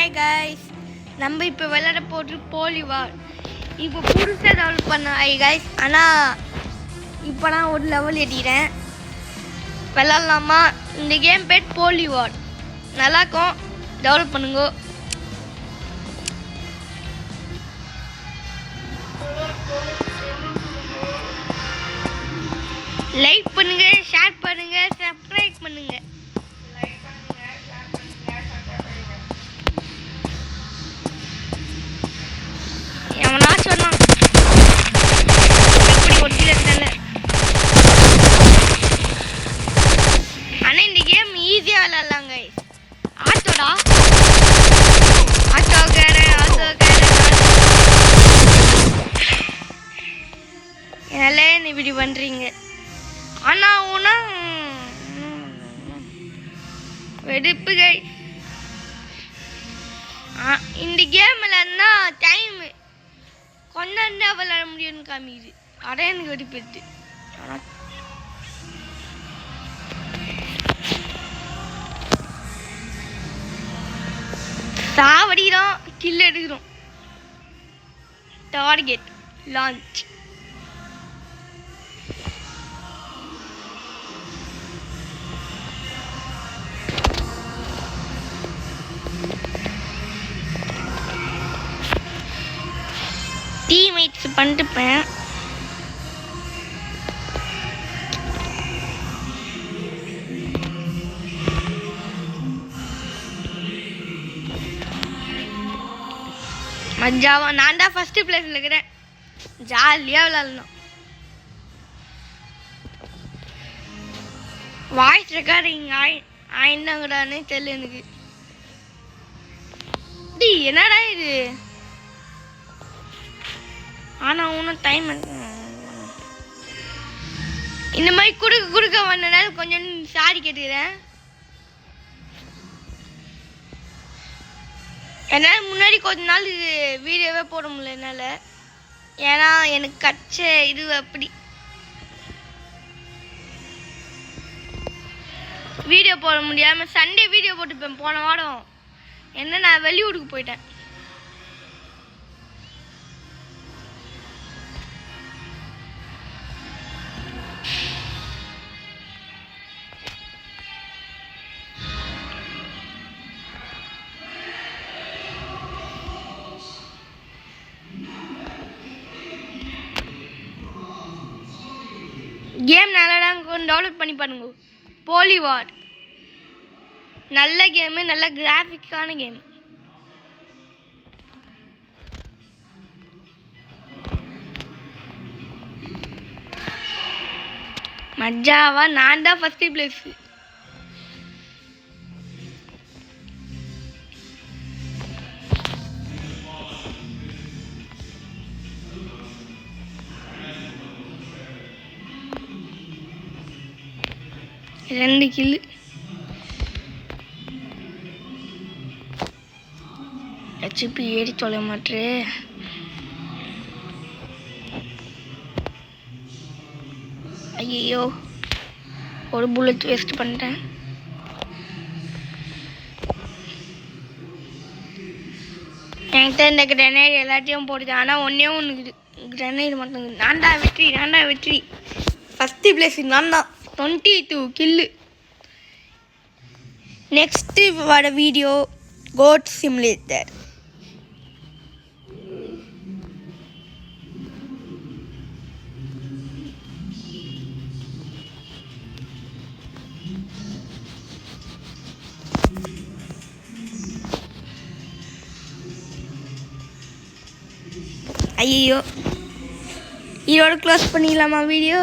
Hi guys நம்ம இப்போ விளையாட போட்டு போலிவார் இப்போ புதுசாக டெவலப் பண்ண ஹாய் கைஸ் ஆனால் இப்போ நான் ஒரு லெவல் ஏறிட்டேன் விளாட்லாமா இந்த கேம் பேர் போலிவார் நல்லாயிருக்கும் டெவலப் பண்ணுங்க. லைக் பண்ணுங்க ஷேர் பண்ணுங்க சப்ஸ்கிரைப் பண்ணுங்க. ஈஸியாக கேம் ஈஸியா விளையாடலாம் guys. ஆட்டோடா? ஆட்டோக்கார ஆட்டோக்கார நீ இப்படி பண்ணுறீங்க ஆனா ஊனா வெடிப்பு கை இந்த கேம் விளாட்னா டைம் கொண்டாண்டா விளாட முடியும்னு காமிக்குது. அட எனக்கு ஆனால் சாவடிக்கிறோம் கில் எடுக்கிறோம் டார்கெட் லான்ச் டீமேட்ஸ் பண்ணிட்டுப்பேன். மஜாவா நான் தான் ஃபஸ்ட்டு பிளேஸில் இருக்கிறேன் ஜாலியாக விளாட்ணும் வாய்ஸ் ரெக்கார்டிங் ஆய் ஆயிட்டாங்கடான்னு தெரியல எனக்கு. டி என்னடா இது? ஆனால் ஒன்றும் டைம் இந்த மாதிரி குறுக்க குறுக்க வந்தனால கொஞ்சம் சாரி கேட்டுக்கிறேன். என்னால் முன்னாடி கொஞ்ச நாள் இது வீடியோவே போட முடியல என்னால். ஏன்னா எனக்கு கச்ச இது அப்படி. வீடியோ போட முடியாமல் சண்டே வீடியோ போட்டுப்பேன் போன வாரம். என்ன நான் வெளியூருக்கு போயிட்டேன். கேம் நல்லா டவுன்லோட் பண்ணி பாருங்க. போலிவார் நல்ல கேமு நல்ல கிராஃபிக்கான கேம் மஜாவா நான் தான் ஃபஸ்ட்டு பிளேஸ் ரெண்டு கில்லு ஹெச்பி ஏறி தொலை மாட்டே ஐயோ ஒரு புல்லட் வேஸ்ட் பண்ணிட்டேன். என்கிட்ட இந்த கிரனைட் எல்லாத்தையும் போடுது. ஆனால் ஒன்றே ஒன்று கிரனேட் மட்டும் நான்தான் நான்டா வெற்றி நான்டா வெற்றி. ஃபஸ்ட்டு பிளேஸ் நான் தான் டுவெண்ட்டி டூ கில்லு நெக்ஸ்ட்டு வர வீடியோ கோட் சிம்லேட்டர் ஐயோ இதோட க்ளோஸ் பண்ணிடலாமா வீடியோ